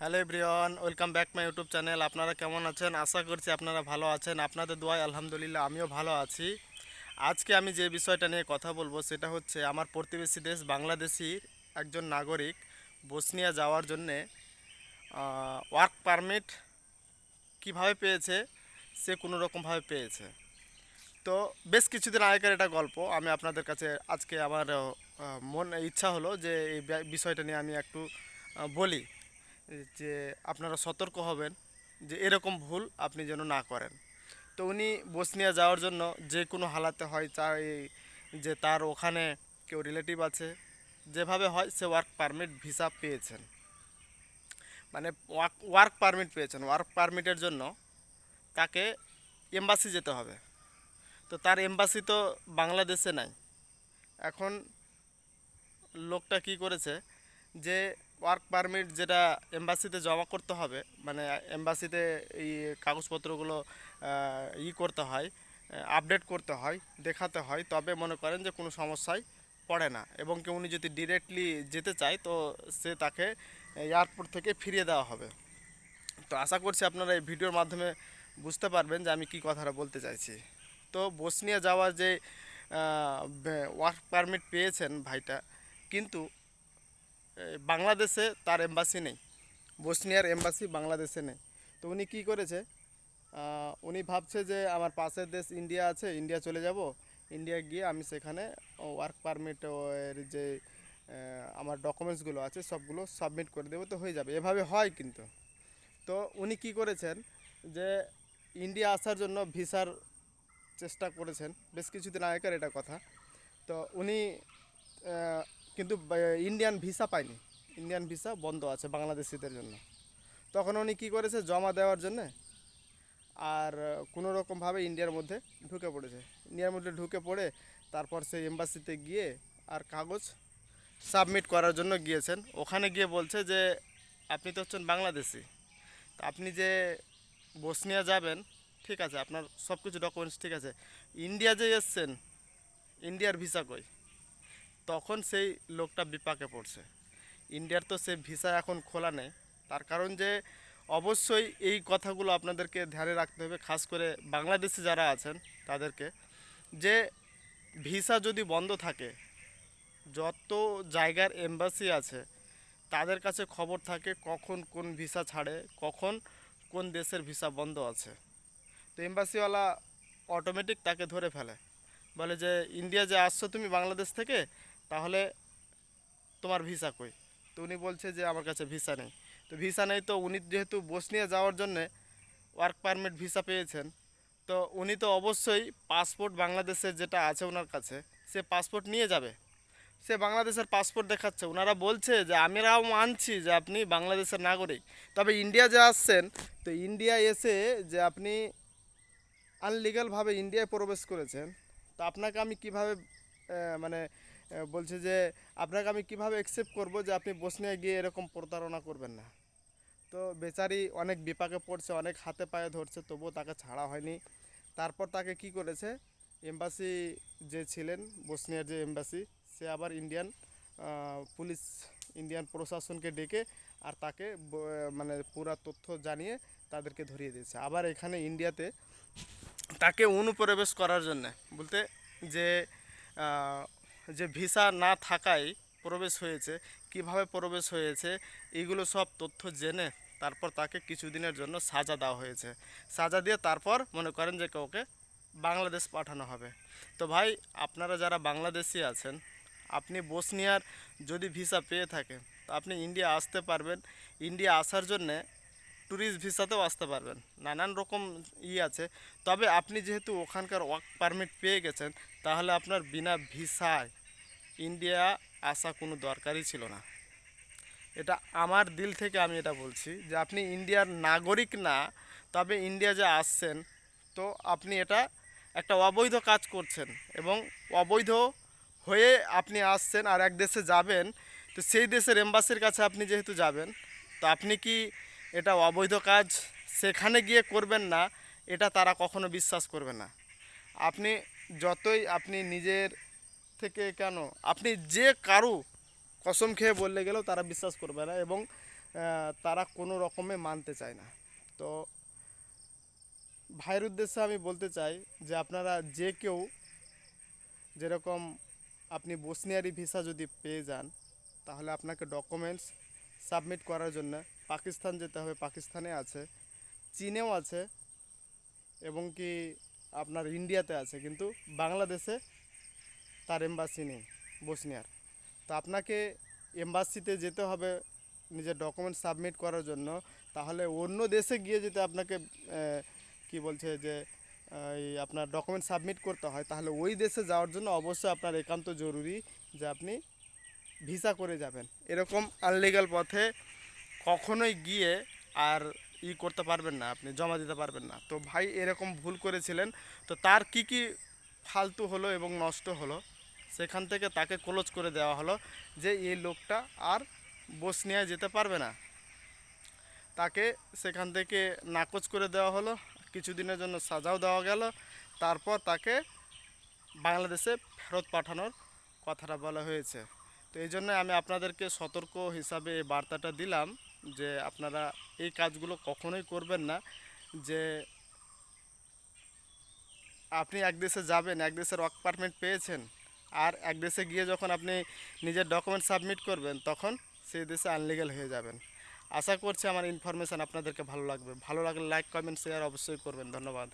Hello everyone, welcome back my YouTube channel. আপনারা কেমন আছেন? আশা করছি আপনারা ভালো আছেন। আপনাদের দোয়ায় আলহামদুলিল্লাহ, আমিও ভালো আছি। আজকে আমি যে বিষয়টা নিয়ে কথা বলব, সেটা হচ্ছে আমার প্রতিবেশী দেশ বাংলাদেশির একজন নাগরিক বসনিয়া যাওয়ার জন্যে ওয়ার্ক পারমিট কীভাবে পেয়েছে, সে কোনো রকমভাবে পেয়েছে। তো বেশ কিছুদিন আগেকার এটা গল্প, আমি আপনাদের কাছে আজকে আমার মন, ইচ্ছা হলো যে এই বিষয়টা নিয়ে আমি একটু বলি। যে আপনারা সতর্ক হবেন যে এরকম ভুল আপনি যেন না করেন। তো উনি বসনিয়া যাওয়ার জন্য যে কোনো হালাতে হয় চাই যে তার ওখানে কেউ রিলেটিভ আছে, যেভাবে হয় সে ওয়ার্ক পারমিট ভিসা পেয়েছেন। মানে ওয়ার্ক ওয়ার্ক পারমিট পেয়েছেন, ওয়ার্ক পারমিটের জন্য তাকে এম্বাসি যেতে হবে। তো তার এম্বাসি তো বাংলাদেশে নাই। এখন লোকটা কি করেছে যে ওয়ার্ক পারমিট যেটা এম্বাসিতে জমা করতে হবে মানে এম্বাসিতে এই কাগজপত্রগুলো ই করতে হয় আপডেট করতে হয়, দেখাতে হয়, তবে মনে করেন যে কোনো সমস্যায় পড়ে না। এবং কি উনি যদি ডিরেক্টলি যেতে চায়, তো সে তাকে এয়ারপোর্ট থেকে ফিরিয়ে দেওয়া হবে। তো আশা করছি আপনারা এই ভিডিওর মাধ্যমে বুঝতে পারবেন যে আমি কি কথাটা বলতে চাইছি। তো বসনিয়া যাওয়ার যে ওয়ার্ক পারমিট পেয়েছেন ভাইটা, কিন্তু বাংলাদেশে তার এম্বাসি নেই। বসনিয়ার এম্বাসি বাংলাদেশে নেই। তো উনি কী করেছে? উনি ভাবছে যে আমার পাশের দেশ ইন্ডিয়া আছে, ইন্ডিয়া চলে যাব। ইন্ডিয়া গিয়ে আমি সেখানে ওয়ার্ক পারমিট যে আমার ডকুমেন্টসগুলো আছে, সবগুলো সাবমিট করে দেবো। তো হয়ে যাবে। এভাবে হয় কিন্তু। তো উনি কি করেছেন যে, ইন্ডিয়া আসার জন্য ভিসার চেষ্টা করেছেন। বেশ কিছুদিন আগেকার এটা কথা। তো উনি কিন্তু ইন্ডিয়ান ভিসা পায়নি। ইন্ডিয়ান ভিসা বন্ধ আছে বাংলাদেশিদের জন্য। তখন উনি কী করেছে? জমা দেওয়ার জন্যে আর কোনো রকমভাবে ইন্ডিয়ার মধ্যে ঢুকে পড়েছে। ইন্ডিয়ার মধ্যে ঢুকে পড়ে তারপর সেই এম্বাসিতে গিয়ে আর কাগজ সাবমিট করার জন্য গিয়েছেন। ওখানে গিয়ে বলছে যে, আপনি তো হচ্ছেন বাংলাদেশি। তা আপনি যে বসনিয়া যাবেন, ঠিক আছে, আপনার সব কিছু ডকুমেন্টস ঠিক আছে। ইন্ডিয়া যে এসছেন ইন্ডিয়ার ভিসা কই? তখন সেই লোকটা বিপাকে পড়ছে। ইন্ডিয়ার তো সে ভিসা এখন খোলা নেই। তার কারণ যে, অবশ্যই এই কথাগুলো আপনাদেরকে ধ্যানে রাখতে হবে, খাস করে বাংলাদেশি যারা আছেন তাদেরকে, যে ভিসা যদি বন্ধ থাকে, যত জায়গার এম্বাসি আছে, তাদের কাছে খবর থাকে কখন কোন ভিসা ছাড়ে, কখন কোন দেশের ভিসা বন্ধ আছে। তো এম্বাসিওয়ালা অটোমেটিক তাকে ধরে ফেলে। বলে যে, ইন্ডিয়া যে আসছো তুমি বাংলাদেশ থেকে তাহলে তোমার ভিসা কই? তো উনি বলছে যে আমার কাছে ভিসা নেই। তো ভিসা নেই তো উনি যেহেতু বসনিয়া যাওয়ার জন্যে ওয়ার্ক পারমিট ভিসা পেয়েছেন, তো উনি তো অবশ্যই পাসপোর্ট বাংলাদেশের যেটা আছে ওনার কাছে, সে পাসপোর্ট নিয়ে যাবে। সে বাংলাদেশের পাসপোর্ট দেখাচ্ছে। ওনারা বলছে যে আমরাও মানছি যে আপনি বাংলাদেশের নাগরিক। তবে ইন্ডিয়া যে আসছেন, তো ইন্ডিয়া এসে যে আপনি আনলিগালভাবে ইন্ডিয়ায় প্রবেশ করেছেন, তো আপনাকে আমি কীভাবে মানে বলছে যে, আপনাকে আমি কীভাবে অ্যাকসেপ্ট করব যে আপনি বসনিয়া গিয়ে এরকম প্রতারণা করবেন না? তো বেচারি অনেক বিপাকে পড়ছে, অনেক হাতে পায়ে ধরছে, তবুও তাকে ছাড়া হয়নি। তারপর তাকে কি করেছে? এম্বাসি যে ছিলেন, বসনিয়ার যে এম্বাসি সে আবার ইন্ডিয়ান পুলিশ ইন্ডিয়ান প্রশাসনকে ডেকে আর তাকে মানে পুরা তথ্য জানিয়ে তাদেরকে ধরিয়ে দিয়েছে। আবার এখানে ইন্ডিয়াতে তাকে অনুপ্রবেশ করার জন্য বলতে যে যে ভিসা না থাকায় প্রবেশ হয়েছে, কীভাবে প্রবেশ হয়েছে, এগুলো সব তথ্য জেনে তারপর তাকে কিছুদিনের জন্য সাজা দেওয়া হয়েছে। সাজা দিয়ে তারপর মনে করেন যে কাউকে বাংলাদেশ পাঠানো হবে। তো ভাই, আপনারা যারা বাংলাদেশি আছেন, আপনি বসনিয়ার যদি ভিসা পেয়ে থাকেন, তো আপনি ইন্ডিয়া আসতে পারবেন। ইন্ডিয়া আসার জন্যে ট্যুরিস্ট ভিসাতেও আসতে পারবেন। নানান রকম ই আছে। তবে আপনি যেহেতু ওখানকার ওয়ার্ক পারমিট পেয়ে গেছেন, তাহলে আপনার বিনা ভিসায় ইন্ডিয়া আসা কোনো দরকারই ছিল না। এটা আমার দিল থেকে আমি এটা বলছি যে আপনি ইন্ডিয়ার নাগরিক না, তবে ইন্ডিয়া যে আসছেন, তো আপনি এটা একটা অবৈধ কাজ করছেন এবং অবৈধ হয়ে আপনি আসছেন আর এক দেশে যাবেন, তো সেই দেশের এম্বাসির কাছে আপনি যেহেতু যাবেন, তো আপনি কি এটা অবৈধ কাজ, সেখানে গিয়ে করবেন না, এটা তারা কখনো বিশ্বাস করবে না। আপনি যতই, আপনি নিজের থেকে কেন, আপনি যে কারু কসম খেয়ে বললে গেলেও তারা বিশ্বাস করবে না এবং তারা কোনো রকমে মানতে চায় না। তো ভাইয়ের উদ্দেশ্যে আমি বলতে চাই যে আপনারা যে কেউ যেরকম আপনি বসনিয়ারি ভিসা যদি পেয়ে যান, তাহলে আপনাকে ডকুমেন্টস সাবমিট করার জন্য। পাকিস্তান যেতে হবে, পাকিস্তানে আছে। চীনেও আছে এবং কি আপনার ইন্ডিয়াতে আছে, কিন্তু বাংলাদেশে তার এম্বাসি নেই, বসনিয়ার। তো আপনাকে এম্বাসিতে যেতে হবে, নিজের ডকুমেন্ট সাবমিট করার জন্য। তাহলে অন্য দেশে গিয়ে যেতে আপনাকে কি বলছে যে এই আপনার ডকুমেন্ট সাবমিট করতে হয়, তাহলে ওই দেশে যাওয়ার জন্য অবশ্যই আপনার একান্ত জরুরি যে আপনি ভিসা করে যাবেন। এরকম আনলিগাল পথে কখনোই গিয়ে আর ই করতে পারবেন না, আপনি জমা দিতে পারবেন না। তো ভাই এরকম ভুল করেছিলেন, তো তার কি কি ফালতু হলো এবং নষ্ট হলো, সেখান থেকে তাকে ক্লোজ করে দেওয়া হলো যে এই লোকটা আর বসনিয়ায় যেতে পারবে না। তাকে সেখান থেকে নাকচ করে দেওয়া হলো, কিছুদিনের জন্য সাজাও দেওয়া গেল, তারপর তাকে বাংলাদেশে ফেরত পাঠানোর কথাটা বলা হয়েছে। তো এই জন্য আমি আপনাদেরকে সতর্ক হিসাবে এই বার্তাটা দিলাম যে আপনারা এই কাজগুলো কখনোই করবেন না, যে আপনি এক দেশে যাবেন, এক দেশের ওয়ার্ক পারমিট পেয়েছেন আর এক দেশে গিয়ে যখন আপনি নিজের ডকুমেন্ট সাবমিট করবেন, তখন সেই দেশে আনলিগাল হয়ে যাবেন। আশা করছি আমার ইনফরমেশান আপনাদেরকে ভালো লাগবে। ভালো লাগলে লাইক কমেন্ট শেয়ার অবশ্যই করবেন। ধন্যবাদ।